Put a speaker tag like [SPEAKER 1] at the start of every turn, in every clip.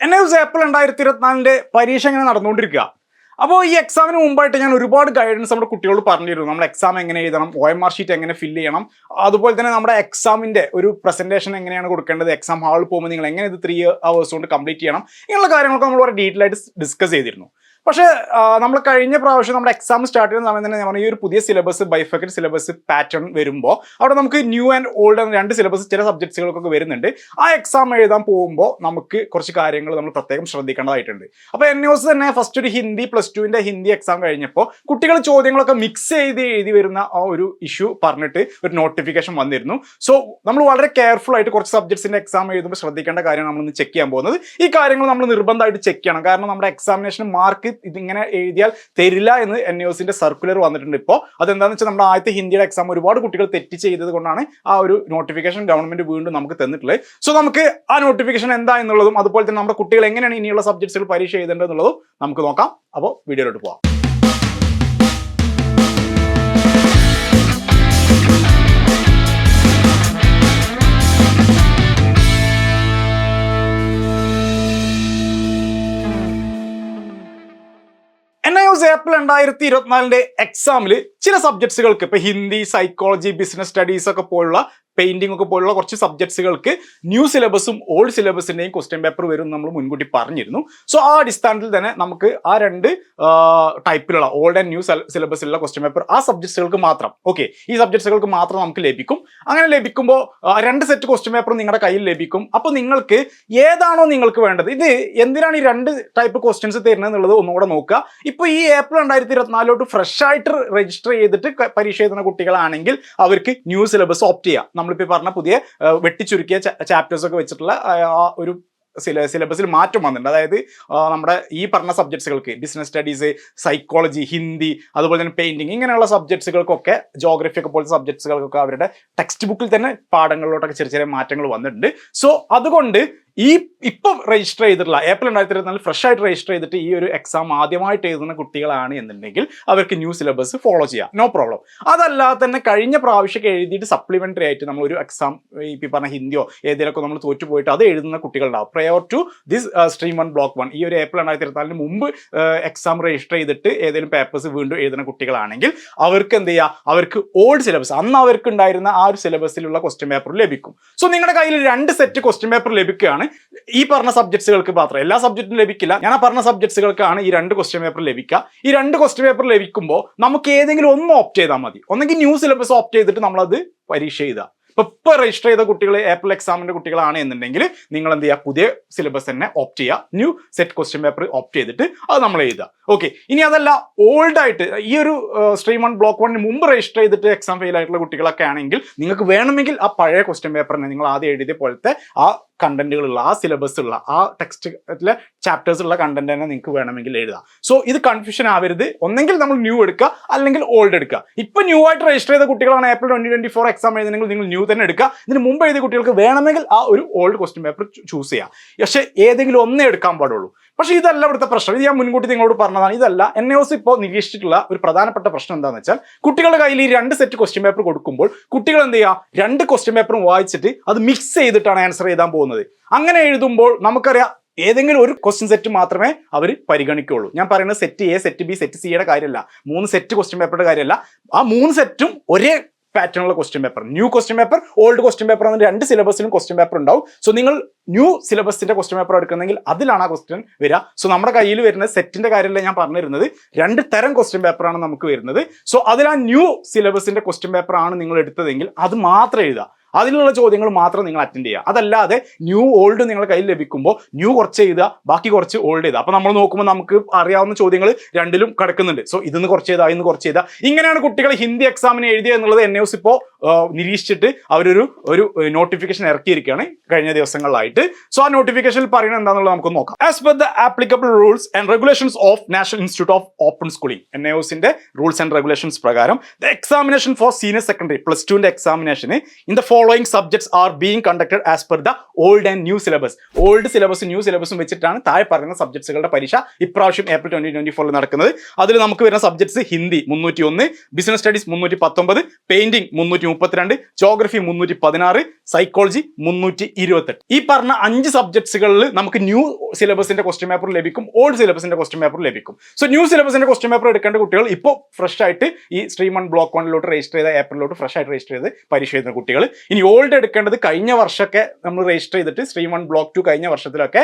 [SPEAKER 1] N S April രണ്ടായിരത്തി ഇരുപത്തിനാലിന്റെ പരീക്ഷ ഇങ്ങനെ നടന്നുകൊണ്ടിരിക്കുക. അപ്പോൾ ഈ എക്സാമിന് മുമ്പായിട്ട് ഞാൻ ഒരുപാട് ഗൈഡൻസ് നമ്മുടെ കുട്ടികളോട് പറഞ്ഞിരുന്നു. നമ്മുടെ എക്സാം എങ്ങനെ എഴുതണം ഒ എം ആർ ഷീറ്റ് എങ്ങനെ ഫില്ല് ചെയ്യണം അതുപോലെ തന്നെ നമ്മുടെ എക്സാമിന്റെ ഒരു പ്രസന്റേഷൻ എങ്ങനെയാണ് കൊടുക്കേണ്ടത് എക്സാം ഹാളിൽ പോകുമ്പോൾ നിങ്ങൾ എങ്ങനെ ഇത് ത്രീ അവേഴ്സ് കൊണ്ട് കംപ്ലീറ്റ് ചെയ്യണം ഇങ്ങനെയുള്ള കാര്യങ്ങളൊക്കെ നമ്മൾ വളരെ ഡീറ്റെയിൽ ആയിട്ട് ഡിസ്കസ് ചെയ്തിരുന്നു. പക്ഷേ നമ്മൾ കഴിഞ്ഞ പ്രാവശ്യം നമ്മുടെ എക്സാം സ്റ്റാർട്ട് ചെയ്യുന്ന സമയത്ത് തന്നെ പറഞ്ഞു, ഈ ഒരു പുതിയ സിലബസ് ബൈഫക്കറ്റ് സിലബസ് പാറ്റേൺ വരുമ്പോൾ അവിടെ നമുക്ക് ന്യൂ ആൻഡ് ഓൾഡ് എന്ന രണ്ട് സിലബസ് ചില സബ്ജക്ട്സുകൾക്കൊക്കെ വരുന്നുണ്ട്. ആ എക്സാം എഴുതാൻ പോകുമ്പോൾ നമുക്ക് കുറച്ച് കാര്യങ്ങൾ നമ്മൾ പ്രത്യേകം ശ്രദ്ധിക്കേണ്ടതായിട്ടുണ്ട്. അപ്പോൾ എൻ യോസ് തന്നെ ഫസ്റ്റ് ഒരു ഹിന്ദി പ്ലസ് ടുവിന്റെ ഹിന്ദി എക്സാം കഴിഞ്ഞപ്പോൾ കുട്ടികൾ ചോദ്യങ്ങളൊക്കെ മിക്സ് ചെയ്ത് എഴുതി വരുന്ന ആ ഒരു ഇഷ്യൂ പറഞ്ഞിട്ട് ഒരു നോട്ടിഫിക്കേഷൻ വന്നിരുന്നു. സോ നമ്മൾ വളരെ കെയർഫുൾ ആയിട്ട് കുറച്ച് സബ്ജക്ട്സിന്റെ എക്സാം എഴുതുമ്പോൾ ശ്രദ്ധിക്കേണ്ട കാര്യം നമ്മൾ ഇന്ന് ചെക്ക് ചെയ്യാൻ പോകുന്നത്. ഈ കാര്യങ്ങൾ നമ്മൾ നിർബന്ധമായിട്ട് ചെക്ക് ചെയ്യണം. കാരണം നമ്മുടെ എക്സാമിനേഷൻ മാർക്ക് ഇതിങ്ങനെ എഴുതിയാൽ തരില്ല എന്ന് എൻ ന്യൂസിന്റെ സർക്കുലർ വന്നിട്ടുണ്ട്. ഇപ്പോൾ അതെന്താണെന്ന് വെച്ചാൽ നമ്മുടെ ആദ്യത്തെ ഹിന്ദിയുടെ എക്സാം ഒരുപാട് കുട്ടികൾ തെറ്റ് ചെയ്തത് കൊണ്ടാണ് ആ ഒരു നോട്ടിഫിക്കേഷൻ ഗവൺമെന്റ് വീണ്ടും നമുക്ക് തന്നിട്ടുള്ളത്. സോ നമുക്ക് ആ നോട്ടിഫിക്കേഷൻ എന്താ എന്നുള്ളതും അതുപോലെ തന്നെ നമ്മുടെ കുട്ടികൾ എങ്ങനെയാണ് ഇനിയുള്ള സബ്ജക്ട്സുകൾ പരീക്ഷ എഴുതേണ്ടത് എന്നുള്ളതും നമുക്ക് നോക്കാം. അപ്പോൾ വീഡിയോയിലോട്ട് പോവാം. എസ് ഏപ്രിൽ രണ്ടായിരത്തി ഇരുപത്തിനാലിന്റെ എക്സാമിൽ ചില സബ്ജക്ട്സുകൾക്ക് ഇപ്പൊ ഹിന്ദി സൈക്കോളജി ബിസിനസ് സ്റ്റഡീസ് ഒക്കെ പോലുള്ള പെയിന്റിംഗ് ഒക്കെ പോലുള്ള കുറച്ച് സബ്ജക്ട്സുകൾക്ക് ന്യൂ സിലബസും ഓൾഡ് സിലബസിന്റെയും ക്വസ്റ്റ്യൻ പേപ്പർ വരും നമ്മൾ മുൻകൂട്ടി പറഞ്ഞിരുന്നു. സോ ആ അടിസ്ഥാനത്തിൽ തന്നെ നമുക്ക് ആ രണ്ട് ടൈപ്പിലുള്ള ഓൾഡ് ആൻഡ് ന്യൂ സിലബസിലുള്ള ക്വസ്റ്റ്യൻ പേപ്പർ ആ സബ്ജക്ട്സുകൾക്ക് മാത്രം ഓക്കെ ഈ സബ്ജക്ട്സുകൾക്ക് മാത്രം നമുക്ക് ലഭിക്കും. അങ്ങനെ ലഭിക്കുമ്പോൾ രണ്ട് സെറ്റ് ക്വസ്റ്റ്യൻ പേപ്പർ നിങ്ങളുടെ കയ്യിൽ ലഭിക്കും. അപ്പോൾ നിങ്ങൾക്ക് ഏതാണോ നിങ്ങൾക്ക് വേണ്ടത് ഇത് എന്തിനാണ് ഈ രണ്ട് ടൈപ്പ് ക്വസ്റ്റ്യൻസ് തരുന്നത് എന്നുള്ളത് ഒന്നുകൂടെ നോക്കുക. ഇപ്പോൾ ഈ ഏപ്രിൽ രണ്ടായിരത്തി ഇരുപത്തിനാലിലോട്ട് ഫ്രഷ് ആയിട്ട് രജിസ്റ്റർ ചെയ്തിട്ട് പരീക്ഷ എഴുതുന്ന കുട്ടികളാണെങ്കിൽ അവർക്ക് ന്യൂ സിലബസ് ഓപ്റ്റ് ചെയ്യാം. നമ്മളിപ്പോൾ പറഞ്ഞ പുതിയ വെട്ടിച്ചുരുക്കിയ ചാപ്റ്റേഴ്സ് ഒക്കെ വെച്ചിട്ടുള്ള ഒരു സില സിലബസിൽ മാറ്റം വന്നിട്ടുണ്ട്. അതായത് നമ്മുടെ ഈ പറഞ്ഞ സബ്ജക്ട്സുകൾക്ക് ബിസിനസ് സ്റ്റഡീസ് സൈക്കോളജി ഹിന്ദി അതുപോലെ തന്നെ പെയിന്റിങ് ഇങ്ങനെയുള്ള സബ്ജക്ട്സുകൾക്കൊക്കെ ജോഗ്രഫി ഒക്കെ പോലത്തെ സബ്ജക്ട്സുകൾക്കൊക്കെ അവരുടെ ടെക്സ്റ്റ് ബുക്കിൽ തന്നെ പാഠങ്ങളിലോട്ടൊക്കെ ചെറിയ ചെറിയ മാറ്റങ്ങൾ വന്നിട്ടുണ്ട്. സോ അതുകൊണ്ട് ഈ ഇപ്പം രജിസ്റ്റർ ചെയ്തിട്ടുള്ള ഏപ്രിൽ രണ്ടായിരത്തി ഇരുപത്തിനാലിൽ ഫ്രഷ് ആയിട്ട് രജിസ്റ്റർ ചെയ്തിട്ട് ഈ ഒരു എക്സാം ആദ്യമായിട്ട് എഴുതുന്ന കുട്ടികളാണ് എന്നുണ്ടെങ്കിൽ അവർക്ക് ന്യൂ സിലബസ് ഫോളോ ചെയ്യാം. നോ പ്രോബ്ലം അതല്ലാതെ തന്നെ കഴിഞ്ഞ പ്രാവശ്യമൊക്കെ എഴുതിയിട്ട് സപ്ലിമെന്ററി ആയിട്ട് നമ്മൾ ഒരു എക്സാം ഈ പറഞ്ഞ ഹിന്ദിയോ ഏതെങ്കിലുമൊക്കെ നമ്മൾ തോറ്റു പോയിട്ട് അത് എഴുതുന്ന കുട്ടികളുണ്ടാവും. Prior to this stream one block one ഈ ഒരു ഏപ്രിൽ രണ്ടായിരത്തി ഇരുപത്തിനാലിന് മുമ്പ് എക്സാം രജിസ്റ്റർ ചെയ്തിട്ട് ഏതെങ്കിലും പേപ്പേഴ്സ് വീണ്ടും എഴുതുന്ന കുട്ടികളാണെങ്കിൽ അവർക്ക് എന്ത് ചെയ്യുക അവർക്ക് ഓൾഡ് സിലബസ് അന്ന് അവർക്ക് ഉണ്ടായിരുന്ന ആ ഒരു സിലബസിലുള്ള ക്വസ്റ്റ്യൻ പേപ്പർ ലഭിക്കും. സോ നിങ്ങളുടെ കയ്യിൽ രണ്ട് സെറ്റ് ക്വസ്റ്റ്യൻ പേപ്പർ ലഭിക്കുകയാണ്. ഈ പറഞ്ഞ സബ്ജക്ട്സുകൾക്ക് മാത്രം. എല്ലാ സബ്ജക്റ്റും ലഭിക്കില്ല. ഞാൻ പറഞ്ഞ സബ്ജക്ട്സുകൾക്കാണ് ഈ രണ്ട് ക്വസ്റ്റ്യൻ പേപ്പർ ലഭിക്കുക. ഈ രണ്ട് ക്വസ്റ്റ്യൻ പേപ്പർ ലഭിക്കുമ്പോൾ നമുക്ക് ഏതെങ്കിലും ഒന്ന് ഓപ്റ്റ് ചെയ്താൽ മതി. ഒന്നെങ്കിൽ ന്യൂ സിലബസ് ഓപ്റ്റ് ചെയ്തിട്ട് നമ്മളത് പരീക്ഷ ഇപ്പൊ ഇപ്പൊ രജിസ്റ്റർ ചെയ്ത കുട്ടികൾ ഏപ്രിൽ എക്സാമിന്റെ കുട്ടികളാണ് എന്നുണ്ടെങ്കിൽ നിങ്ങൾ എന്ത് ചെയ്യുക? പുതിയ സിലബസ് തന്നെ ഓപ്റ്റ് ചെയ്യുക. New set question paper opt ചെയ്തിട്ട് അത് നമ്മൾ എഴുതുക. ഓക്കെ ഇനി അതല്ല ഓൾഡ് ആയിട്ട് ഈ ഒരു സ്ട്രീം വൺ ബ്ലോക്ക് വണ്ണിന് മുമ്പ് രജിസ്റ്റർ ചെയ്തിട്ട് എക്സാം ഫെയിൽ ആയിട്ടുള്ള കുട്ടികളൊക്കെ ആണെങ്കിൽ നിങ്ങൾക്ക് വേണമെങ്കിൽ ആ പഴയ ക്വസ്റ്റ്യൻ പേപ്പറിനെ നിങ്ങൾ ആദ്യം എഴുതിയ പോലത്തെ ആ കണ്ടന്റുകളുള്ള ആ സിലബസ് ഉള്ള ആ ടെക്സ്റ്റിലെ ചാപ്റ്റേഴ്സ് ഉള്ള കണ്ടന്റ് തന്നെ നിങ്ങൾക്ക് വേണമെങ്കിൽ എഴുതാം. സോ ഇത് കൺഫ്യൂഷൻ ആവരുത്. ഒന്നെങ്കിൽ നമ്മൾ ന്യൂ എടുക്കുക അല്ലെങ്കിൽ ഓൾഡ് എടുക്കുക. ഇപ്പൊ ന്യൂ ആയിട്ട് രജിസ്റ്റർ ചെയ്ത കുട്ടികളാണ് April twenty twenty four exam എഴുതുന്നെങ്കിൽ നിങ്ങൾ ന്യൂ തന്നെ എടുക്കുക. ഇതിന് മുമ്പ് എഴുതിയ കുട്ടികൾക്ക് വേണമെങ്കിൽ ആ ഒരു ഓൾഡ് ക്വസ്റ്റ്യൻ പേപ്പർ ചൂസ് ചെയ്യാം. പക്ഷേ ഏതെങ്കിലും ഒന്നേ എടുക്കാൻ പാടുള്ളൂ. പക്ഷേ ഇതല്ല ഇവിടുത്തെ പ്രശ്നം. ഇത് ഞാൻ മുൻകൂട്ടി നിങ്ങളോട് പറഞ്ഞതാണ്. ഇതല്ല എൻ എസ് ഇപ്പോൾ നിരീക്ഷിച്ചിട്ടുള്ള ഒരു പ്രധാനപ്പെട്ട പ്രശ്നം എന്താണെന്ന് വെച്ചാൽ കുട്ടികളുടെ കയ്യിൽ ഈ രണ്ട് സെറ്റ് ക്വസ്റ്റ്യൻ പേപ്പർ കൊടുക്കുമ്പോൾ കുട്ടികൾ എന്ത് ചെയ്യുക? രണ്ട് ക്വസ്റ്റ്യൻ പേപ്പറും വായിച്ചിട്ട് അത് മിക്സ് ചെയ്തിട്ടാണ് ആൻസർ എഴുതാൻ പോകുന്നത്. അങ്ങനെ എഴുതുമ്പോൾ നമുക്കറിയാം ഏതെങ്കിലും ഒരു ക്വസ്റ്റ്യൻ സെറ്റ് മാത്രമേ അവർ പരിഗണിക്കുകയുള്ളൂ. ഞാൻ പറയുന്നത് set A set B set സിയുടെ കാര്യമല്ല. മൂന്ന് സെറ്റ് ക്വസ്റ്റ്യൻ പേപ്പറുടെ കാര്യമല്ല. ആ മൂന്ന് സെറ്റും ഒരേ പാറ്റേണുള്ള question paper new question paper old question paper എന്ന രണ്ട് സിലബസിലും ക്വസ്റ്റ്യൻ പേപ്പർ ഉണ്ടാവും. സോ നിങ്ങൾ ന്യൂ സിലബസിന്റെ ക്വസ്റ്റ്യൻ പേപ്പർ എടുക്കുന്നെങ്കിൽ അതിലാണ് ആ ക്വസ്റ്റ്യൻ വരിക. സോ നമ്മുടെ കയ്യിൽ വരുന്ന സെറ്റിന്റെ കാര്യമല്ല ഞാൻ പറഞ്ഞിരുന്നത്? രണ്ട് തരം ക്വസ്റ്റ്യൻ പേപ്പറാണ് നമുക്ക് വരുന്നത്. സോ അതിൽ ആ ന്യൂ സിലബസിന്റെ ക്വസ്റ്റ്യൻ പേപ്പർ ആണ് നിങ്ങൾ എടുത്തതെങ്കിൽ അത് മാത്രം എഴുതുക. അതിലുള്ള ചോദ്യങ്ങൾ മാത്രം നിങ്ങൾ അറ്റൻഡ് ചെയ്യുക. അതല്ലാതെ ന്യൂ ഓൾഡ് നിങ്ങൾ കയ്യിൽ ലഭിക്കുമ്പോൾ ന്യൂ കുറച്ച് എഴുതുക ബാക്കി കുറച്ച് ഓൾഡ് ചെയ്താൽ അപ്പോൾ നമ്മൾ നോക്കുമ്പോൾ നമുക്ക് അറിയാവുന്ന ചോദ്യങ്ങൾ രണ്ടിലും കിടക്കുന്നുണ്ട്. സോ ഇതിന്ന് കുറച്ച് ചെയ്താൽ ഇന്ന് കുറച്ച് ചെയ്താൽ ഇങ്ങനെയാണ് കുട്ടികൾ ഹിന്ദി എക്സാമിന് എഴുതിയ എന്നുള്ളത് എൻ എസ് ഇപ്പോൾ നിരീക്ഷിച്ചിട്ട് അവരൊരു ഒരു നോട്ടിഫിക്കേഷൻ ഇറക്കിയിരിക്കുകയാണ് കഴിഞ്ഞ ദിവസങ്ങളിലായിട്ട്. സോ ആ നോട്ടിഫിക്കേഷനിൽ പറയുന്നത് എന്താണെന്നുള്ളത് നമുക്ക് നോക്കാം. As per the applicable rules and regulations of National Institute of Open Schooling N എസിന്റെ റൂൾസ് ആൻഡ് റെഗുലേഷൻസ് പ്രകാരം the examination for senior secondary plus ടുവിന്റെ എക്സാമിനേഷന് in the following subjects are being conducted as per the old and new syllabus old സിലബസും new സിലബസും വെച്ചിട്ടാണ് താഴെ പറയുന്ന സബ്ജക്ട്സുകളുടെ പരീക്ഷ ഇപ്രാവശ്യം April twenty twenty ഫോറിൽ നടക്കുന്നത്. അതിൽ നമുക്ക് വരുന്ന സബ്ജക്ട്സ് ഹിന്ദി മുന്നൂറ്റി ഒന്ന് ബിസിനസ് സ്റ്റഡീസ് മുന്നൂറ്റി പത്തൊമ്പത് പെയിന്റിംഗ് മുന്നൂറ്റി മുപ്പത്തിരണ്ട് ജോഗ്രഫി മുന്നൂറ്റി പതിനാറ് സൈക്കോളജി മുന്നൂറ്റി ഇരുപത്തെട്ട് ഈ പറഞ്ഞ അഞ്ച് സബ്ജക്ട്സുകളിൽ നമുക്ക് ന്യൂ സിലബസിന്റെ ക്വസ്റ്റ്യൻ പേപ്പർ ലഭിക്കും ഓൾഡ് സിലബസിന്റെ ക്വസ്റ്റ്യൻ പേപ്പർ ലഭിക്കും. സോ ന്യൂ സിലബസിന്റെ ക്വസ്റ്റ്യൻ പേപ്പർ എടുക്കേണ്ട കുട്ടികൾ ഇപ്പോൾ ഫ്രഷ് ആയിട്ട് ഈ സ്ട്രീം വൺ ബ്ലോക്ക് വണ്ണിലോട്ട് രജിസ്റ്റർ ചെയ്ത ഏപ്രിലോട്ട് ഫ്രഷ് ആയിട്ട് രജിസ്റ്റർ ചെയ്ത് പരീക്ഷ എഴുതുന്ന കുട്ടികൾ ഇനി ഓൾഡ് എടുക്കേണ്ടത് കഴിഞ്ഞ വർഷമൊക്കെ നമ്മൾ രജിസ്റ്റർ ചെയ്തിട്ട് സ്ട്രീം വൺ ബ്ലോക്ക് ടു കഴിഞ്ഞ വർഷത്തിലൊക്കെ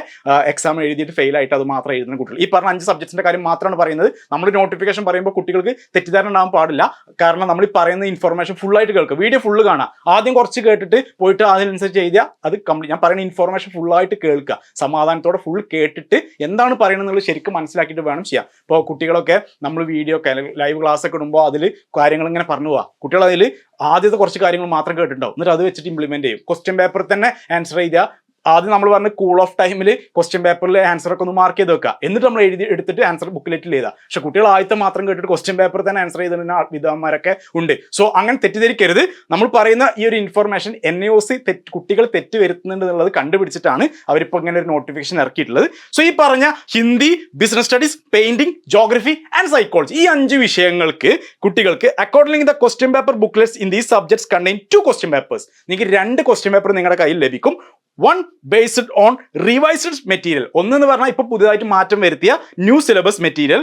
[SPEAKER 1] എക്സാം എഴുതിയിട്ട് ഫെയിൽ ആയിട്ട് അത് മാത്രം എഴുതുന്ന കുട്ടികൾ ഈ പറഞ്ഞ അഞ്ച് സബ്ജക്റ്റിന്റെ കാര്യം മാത്രമാണ് പറയുന്നത്. നമ്മൾ നോട്ടിഫിക്കേഷൻ പറയുമ്പോൾ കുട്ടികൾക്ക് തെറ്റിദ്ധാരണ ഉണ്ടാകാൻ പാടില്ല. കാരണം നമ്മൾ ഈ പറയുന്ന ഇൻഫർമേഷൻ ഫുൾ ആയിട്ട് കേൾക്കുക. വീഡിയോ ഫുള്ള് കാണാം ആദ്യം കുറച്ച് കേട്ടിട്ട് പോയിട്ട് അതിനനുസരിച്ച് എഴുതിയാൽ അത് കംപ്ലീറ്റ് ഞാൻ പറയുന്ന ഇൻഫർമേഷൻ ഫുൾ ആയിട്ട് കേൾക്കുക. സമാധാനത്തോടെ ഫുൾ കേട്ടിട്ട് എന്താണ് പറയുന്നത് ശരിക്കും മനസ്സിലാക്കിയിട്ട് വേണം ചെയ്യാം ഇപ്പോൾ കുട്ടികളൊക്കെ നമ്മൾ വീഡിയോ ഒക്കെ ലൈവ് ക്ലാസ് ഒക്കെ ഇടുമ്പോൾ അതിൽ കാര്യങ്ങൾ ഇങ്ങനെ പറഞ്ഞു പോവാം. കുട്ടികൾ അതിൽ ആദ്യത്തെ കുറച്ച് കാര്യങ്ങൾ മാത്രം കേട്ടിട്ടുണ്ടാവും. എന്നിട്ട് അത് വെച്ചിട്ട് ഇംപ്ലിമെന്റ് ചെയ്യും. ക്വസ്റ്റ്യൻ പേപ്പർ തന്നെ ആൻസർ ചെയ്താൽ ആദ്യം നമ്മൾ പറഞ്ഞ കൂൾ ഓഫ് ടൈമിൽ ക്വസ്റ്റ്യൻ പേപ്പറിൽ ആൻസർ ഒക്കെ ഒന്ന് മാർക്ക് ചെയ്ത് വെക്കുക. എന്നിട്ട് നമ്മൾ എഴുതി എടുത്തിട്ട് ആൻസർ ബുക്കിലെറ്റിൽ ചെയ്താൽ പക്ഷെ കുട്ടികൾ ആദ്യത്തെ മാത്രം കേട്ടിട്ട് ക്വസ്റ്റ്യൻ പേപ്പർ തന്നെ ആൻസർ ചെയ്തിരുന്ന വിധവന്മാരൊക്കെ ഉണ്ട്. സോ അങ്ങനെ തെറ്റിദ്ധരിക്കരുത്. നമ്മൾ പറയുന്ന ഈ ഒരു ഇൻഫർമേഷൻ എൻ ഒ സി കുട്ടികൾ തെറ്റ് വരുത്തുന്നുണ്ട് എന്നുള്ളത് കണ്ടുപിടിച്ചിട്ടാണ് അവരിപ്പോൾ ഇങ്ങനെ ഒരു നോട്ടിഫിക്കേഷൻ ഇറക്കിയിട്ടുള്ളത്. സോ ഈ പറഞ്ഞ Hindi business studies painting geography and psychology ഈ അഞ്ച് വിഷയങ്ങൾക്ക് കുട്ടികൾക്ക് according the question paper booklets in these subjects contain two question papers നിങ്ങൾക്ക് രണ്ട് ക്വസ്റ്റ്യൻ പേപ്പർ നിങ്ങളുടെ കയ്യിൽ ലഭിക്കും. One based on revised material ഒന്നെന്ന് പറഞ്ഞാൽ ഇപ്പോൾ പുതിയതായിട്ട് മാറ്റം വരുത്തിയ ന്യൂ സിലബസ് മെറ്റീരിയൽ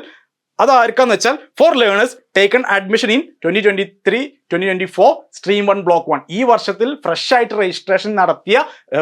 [SPEAKER 1] അത് ആർക്കാന്ന് വെച്ചാൽ for learners taken admission in twenty twenty three twenty twenty four stream one block one ഈ വർഷത്തിൽ ഫ്രഷ് ആയിട്ട് രജിസ്ട്രേഷൻ നടത്തിയ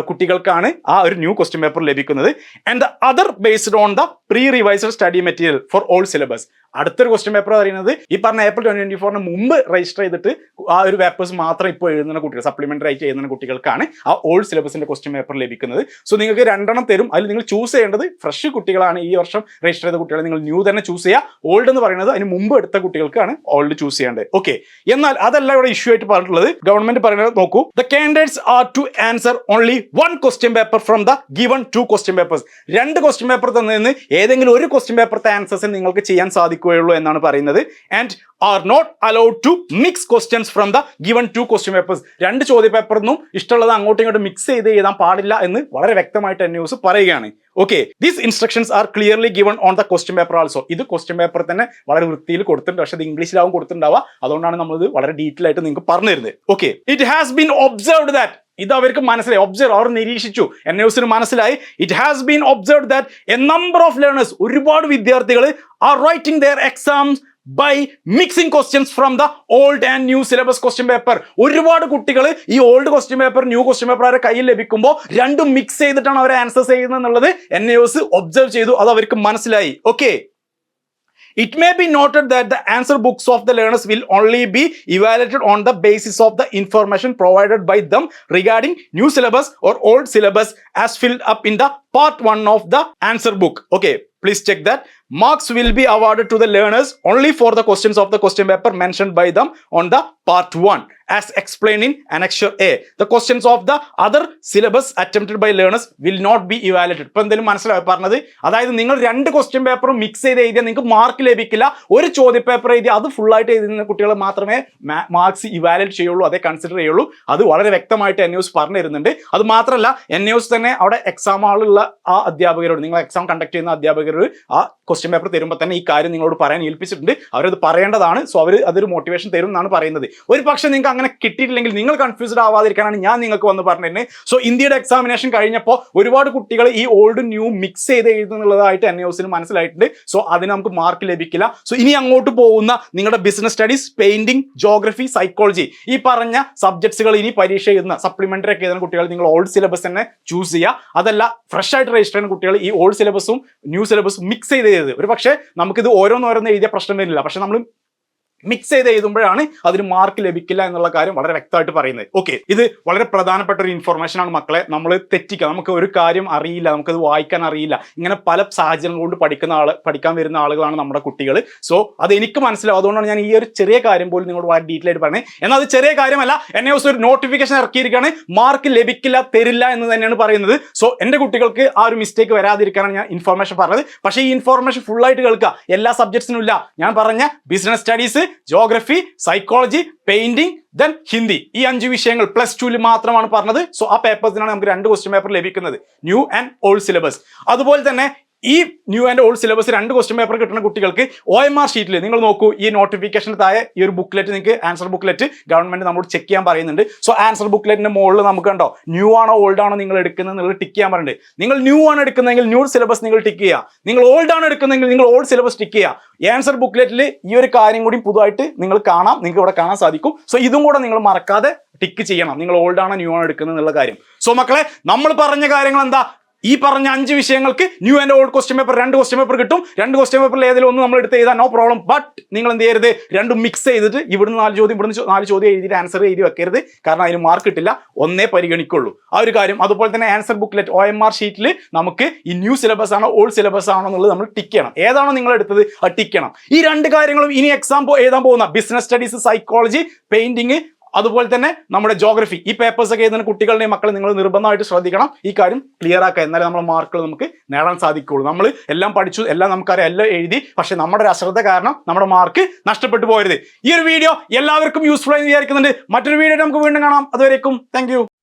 [SPEAKER 1] കുട്ടികൾക്കാണ് ആ ഒരു ന്യൂ ക്വസ്റ്റ്യൻ പേപ്പർ ലഭിക്കുന്നത്. And the other based on the pre revised study material for all syllabus അടുത്തൊരു question paper പറയുന്നത് ഈ പറഞ്ഞ ഏപ്രിൽ ട്വന്റി ഫോറിന് മുമ്പ് രജിസ്റ്റർ ചെയ്തിട്ട് ആ ഒരു പേപ്പേഴ്സ് മാത്രം ഇപ്പോൾ എഴുതുന്ന കുട്ടികൾ സപ്ലിമെന്ററി ആയിട്ട് എഴുതുന്ന കുട്ടികൾക്കാണ് ആ ഓൾഡ് സിലബസിന്റെ ക്വസ്റ്റ്യൻ പേപ്പർ ലഭിക്കുന്നത്. സോ നിങ്ങൾക്ക് രണ്ടെണ്ണം തരും. അതിൽ നിങ്ങൾ ചൂസ് ചെയ്യേണ്ടത് ഫ്രഷ് കുട്ടികളാണ് ഈ വർഷം രജിസ്റ്റർ ചെയ്ത കുട്ടികളെ. നിങ്ങൾ ന്യൂ തന്നെ ചൂസ് ചെയ്യുക. ഓൾഡ് എന്ന് പറയുന്നത് അതിന് മുമ്പ് എടുത്ത കുട്ടികൾക്കാണ് ഓൾഡ് ചൂസ് ചെയ്യേണ്ടത്. ഓക്കെ എന്നാൽ അതല്ല ഇവിടെ ഇഷ്യൂ ആയിട്ട് പറഞ്ഞിട്ടുള്ളത്. ഗവൺമെന്റ് പറയുന്നത് നോക്കൂ. The candidates are to answer only one question paper from the given two question papers രണ്ട് ക്വസ്റ്റ്യൻ പേപ്പർ തന്നതിന് ഏതെങ്കിലും ഒരു ക്വസ്റ്റ്യൻ പേപ്പറത്തെ ആൻസേഴ്സ് നിങ്ങൾക്ക് ചെയ്യാൻ സാധിക്കുകയുള്ളൂ എന്നാണ് പറയുന്നത്. And are not allowed to mix questions from the given two question papers രണ്ട് ചോദ്യ പേപ്പറിനും ഇഷ്ടമുള്ളത് അങ്ങോട്ടും ഇങ്ങോട്ടും മിക്സ് ചെയ്ത് എഴുതാൻ പാടില്ല എന്ന് വളരെ വ്യക്തമായിട്ട് ന്യൂസ് പറയുകയാണ്. Okay these instructions are clearly given on the question paper also ഇത് ക്വസ്റ്റ്യൻ പേപ്പർ തന്നെ വളരെ വൃത്തിയിൽ കൊടുത്തിട്ടുണ്ട്. പക്ഷേ അത് ഇംഗ്ലീഷിലാവും കൊടുത്തിട്ടുണ്ടാവുക. അതുകൊണ്ടാണ് നമ്മളിത് വളരെ ഡീറ്റെയിൽ ആയിട്ട് നിങ്ങൾക്ക് പറഞ്ഞു തരുന്നത് okay it has been observed that ഇത് അവർക്ക് മനസ്സിലായി. ഒബ്സർവ് അവർ നിരീക്ഷിച്ചു. എൻ ന്യൂസിന് മനസ്സിലായി. It has been observe that a number of learners ഒരുപാട് വിദ്യാർത്ഥികൾ are writing their exams by mixing questions from the old and new syllabus question paper ഒരുപാട് കുട്ടികൾ ഈ old question paper new question paper അവരുടെ കയ്യിൽ ലഭിക്കുമ്പോൾ രണ്ടും മിക്സ് ചെയ്തിട്ടാണ് അവർ ആൻസേഴ്സ് ചെയ്യുന്നത് എന്നുള്ളത് എൻ എസ് ഒബ്സർവ് ചെയ്തു. അത് അവർക്ക് മനസ്സിലായി. Okay it may be noted that the answer books of the learners will only be evaluated on the basis of the information provided by them regarding new syllabus or old syllabus as filled up in the part 1 of the answer book. Okay, please check that. Marks will be awarded to the learners only for the questions of the question paper mentioned by them on the part 1 as explained in annexure A. The questions of the other syllabus attempted by learners will not be evaluated. ഇപ്പൊ എന്തെങ്കിലും മനസ്സിലായി പറഞ്ഞത് അതായത് നിങ്ങൾ രണ്ട് question പേപ്പറും mix ചെയ്ത് എഴുതിയാൽ നിങ്ങൾക്ക് മാർക്ക് ലഭിക്കില്ല ഒരു ചോദ്യപേപ്പർ എഴുതി അത് ആയിട്ട് എഴുതുന്ന കുട്ടികൾ മാത്രമേ മാർക്സ് ഇവാലുവേറ്റ് ചെയ്യുള്ളൂ അതേ കൺസിഡർ ചെയ്യുള്ളൂ അത് വളരെ വ്യക്തമായിട്ട് എൻ ന്യൂസ് പറഞ്ഞു തരുന്നുണ്ട് അത് മാത്രമല്ല എൻ ന്യൂസ് തന്നെ അവിടെ എക്സാം ആളുള്ള ആ അധ്യാപകരോട് നിങ്ങൾ എക്സാം കണ്ടക്ട് ചെയ്യുന്ന അധ്യാപകരോട് ആ ക്വസ്റ്റ്യൻ പേപ്പർ തരുമ്പോൾ തന്നെ ഈ കാര്യം നിങ്ങളോട് പറയാൻ ഏൽപ്പിച്ചിട്ടുണ്ട്. അവരത് പറയേണ്ടതാണ്. സോ അവർ അതൊരു മോട്ടിവേഷൻ തരും എന്നാണ് പറയുന്നത്. ഒരു പക്ഷേ നിങ്ങൾക്ക് അങ്ങനെ കിട്ടിയിട്ടില്ലെങ്കിൽ നിങ്ങൾ കൺഫ്യൂസ്ഡ് ആവാതിരിക്കാനാണ് ഞാൻ നിങ്ങൾക്ക് വന്ന് പറഞ്ഞിരുന്നത് സോ ഇന്ത്യയുടെ എക്സാമിനേഷൻ കഴിഞ്ഞപ്പോൾ ഒരുപാട് കുട്ടികൾ ഈ ഓൾഡ് ന്യൂ മിക്സ് ചെയ്ത് എഴുതുന്നുള്ളതായിട്ട് എൻ എസിന് മനസ്സിലായിട്ടുണ്ട്. സോ അതിന് നമുക്ക് മാർക്ക് ലഭിക്കില്ല. സോ ഇനി അങ്ങോട്ട് പോകുന്ന നിങ്ങളുടെ business studies painting geography psychology ഈ പറഞ്ഞ സബ്ജക്ട്സുകൾ ഇനി പരീക്ഷ എഴുതുന്ന സപ്ലിമെന്ററി ഒക്കെ എഴുതുന്ന കുട്ടികൾ നിങ്ങൾ ഓൾഡ് സിലബസ് തന്നെ ചൂസ് ചെയ്യുക. അതല്ല ഫ്രഷ് ആയിട്ട് രജിസ്റ്റർ ചെയ്യുന്ന കുട്ടികൾ ഈ ഓൾഡ് സിലബസും ന്യൂ സിലബസും മിക്സ് ചെയ്ത് എഴുതുക ഒരു പക്ഷേ നമുക്കിത് ഓരോന്നോരോന്ന് എഴുതിയ പ്രശ്നം വരുന്നില്ല. പക്ഷെ നമ്മൾ മിക്സ് ചെയ്ത് എഴുതുമ്പോഴാണ് അതിന് മാർക്ക് ലഭിക്കില്ല എന്നുള്ള കാര്യം വളരെ വ്യക്തമായിട്ട് പറയുന്നത്. ഓക്കെ ഇത് വളരെ പ്രധാനപ്പെട്ട ഒരു ഇൻഫർമേഷൻ ആണ് മക്കളെ. നമ്മൾ തെറ്റിക്കുക നമുക്ക് ഒരു കാര്യം അറിയില്ല. നമുക്കത് വായിക്കാൻ അറിയില്ല. ഇങ്ങനെ പല സാഹചര്യങ്ങൾ കൊണ്ട് പഠിക്കുന്ന ആൾ പഠിക്കാൻ വരുന്ന ആളുകളാണ് നമ്മുടെ കുട്ടികൾ സോ അത് എനിക്ക് മനസ്സിലാവും അതുകൊണ്ടാണ് ഞാൻ ഈ ഒരു ചെറിയ കാര്യം പോലും നിങ്ങളോട് വളരെ ഡീറ്റെയിൽ ആയിട്ട് പറഞ്ഞത്. എന്നാൽ അത് ചെറിയ കാര്യമല്ല. എന്നെ ദിവസം ഒരു നോട്ടിഫിക്കേഷൻ ഇറക്കിയിരിക്കുകയാണ്. മാർക്ക് ലഭിക്കില്ല തരില്ല എന്ന് തന്നെയാണ് പറയുന്നത്. സോ എന്റെ കുട്ടികൾക്ക് ആ ഒരു മിസ്റ്റേക്ക് വരാതിരിക്കാനാണ് ഞാൻ ഇൻഫർമേഷൻ പറഞ്ഞത്. പക്ഷേ ഈ ഇൻഫർമേഷൻ ഫുൾ ആയിട്ട് കേൾക്കുക. എല്ലാ സബ്ജക്ട്സിനും ഇല്ല. ഞാൻ പറഞ്ഞ business studies geography psychology painting then Hindi ഈ അഞ്ച് വിഷയങ്ങൾ പ്ലസ് ടുവിൽ മാത്രമാണ് പറഞ്ഞത്. സോ ആ പേപ്പേഴ്സിനാണ് നമുക്ക് രണ്ട് ക്വസ്റ്റ്യൻ പേപ്പർ ലഭിക്കുന്നത്. ന്യൂ ആൻഡ് ഓൾഡ് സിലബസ് അതുപോലെ തന്നെ ഈ ന്യൂ ആൻഡ് ഓൾഡ് സിലബസ് രണ്ട് ക്വസ്റ്റ്യൻ പേപ്പർ കിട്ടുന്ന കുട്ടികൾക്ക് ഒ എം ആർ ഷീറ്റിൽ നിങ്ങൾ നോക്കൂ ഈ നോട്ടിഫിക്കേഷന് താഴെ ഈ ഒരു ബുക്ക്ലെറ്റ് നിങ്ങൾക്ക് ആൻസർ ബുക്ക്ലെറ്റ് ഗവൺമെന്റ് നമ്മൾ ചെക്ക് ചെയ്യാൻ പറയുന്നുണ്ട്. സോ ആൻസർ ബുക്ക്ലെറ്റിന്റെ മുകളിൽ നമുക്ക് കണ്ടോ ന്യൂ ആണോ ഓൾഡ് ആണോ നിങ്ങൾ എടുക്കുന്നത് നിങ്ങൾ ടിക്ക് ചെയ്യാൻ പറയുന്നുണ്ട്. നിങ്ങൾ ന്യൂ ആണ് എടുക്കുന്നതെങ്കിൽ ന്യൂ സിലബസ് നിങ്ങൾ ടിക്ക് ചെയ്യുക. നിങ്ങൾ ഓൾഡ് ആണ് എടുക്കുന്നതെങ്കിൽ നിങ്ങൾ ഓൾഡ് സിലബസ് ടിക്ക് ചെയ്യുക. ആൻസർ ബുക്ക്ലെറ്റിൽ ഈ ഒരു കാര്യം കൂടി പുതുതായിട്ട് നിങ്ങൾ കാണാം നിങ്ങൾക്ക് ഇവിടെ കാണാൻ സാധിക്കും. സോ ഇതും കൂടെ നിങ്ങൾ മറക്കാതെ ടിക്ക് ചെയ്യണം. നിങ്ങൾ ഓൾഡ് ആണോ ന്യൂ ആണോ എടുക്കുന്നത് എന്നുള്ള കാര്യം. സോ മക്കളെ നമ്മൾ പറഞ്ഞ കാര്യങ്ങൾ എന്താ? ഈ പറഞ്ഞ അഞ്ച് വിഷയങ്ങൾക്ക് new and old question paper രണ്ട് ക്വസ്റ്റ്യൻ പേപ്പർ കിട്ടും. രണ്ട് ക്വസ്റ്റ്യൻ പേപ്പറിൽ ഏതെങ്കിലും ഒന്ന് നമ്മൾ എടുത്ത് എഴുതാൻ നോ പ്രോബ്ലം ബട്ട് നിങ്ങൾ എന്ത് ചെയ്യരുത്? രണ്ടും മിക്സ് ചെയ്തിട്ട് ഇവിടുന്ന് നാല് ചോദ്യം ഇവിടുന്ന് നാല് ചോദ്യം എഴുതിയിട്ട് ആൻസർ എഴുതി വെക്കരുത്. കാരണം അതിന് മാർക്ക് കിട്ടില്ല. ഒന്നേ പരിഗണിക്കുള്ളൂ. ആ ഒരു കാര്യം. അതുപോലെ തന്നെ answer booklet O M R ഷീറ്റിൽ നമുക്ക് ഈ ന്യൂ സിലബസ് ആണോ ഓൾഡ് സിലബസ് ആണോ എന്നുള്ളത് നമ്മൾ ടിക്ക് ചെയ്യണം. ഏതാണോ നിങ്ങൾ എടുത്തത് അത് ടിക്ക് ചെയ്യണം. ഈ രണ്ട് കാര്യങ്ങളും ഇനി എക്സാം എഴുതാൻ പോകുന്ന ബിസിനസ് സ്റ്റഡീസ് സൈക്കോളജി പെയിന്റിങ് അതുപോലെ തന്നെ നമ്മുടെ ജോഗ്രഫി ഈ പേപ്പേഴ്സ് ഒക്കെ എഴുതുന്ന കുട്ടികളുടെയും മക്കളെ നിങ്ങൾ നിർബന്ധമായിട്ട് ശ്രദ്ധിക്കണം. ഈ കാര്യം ക്ലിയർ ആക്കുക. എന്നാലേ നമ്മൾ മാർക്കുകൾ നമുക്ക് നേടാൻ സാധിക്കുകയുള്ളൂ. നമ്മൾ എല്ലാം പഠിച്ചു എല്ലാം നമുക്കറിയാം എല്ലാം എഴുതി. പക്ഷെ നമ്മുടെ ഒരു അശ്രദ്ധ കാരണം നമ്മുടെ മാർക്ക് നഷ്ടപ്പെട്ടു പോയത് ഈ ഒരു വീഡിയോ എല്ലാവർക്കും യൂസ്ഫുൾ ആയി വിചാരിക്കുന്നുണ്ട്. മറ്റൊരു വീഡിയോ നമുക്ക് വീണ്ടും കാണാം. അതുവരേക്കും താങ്ക്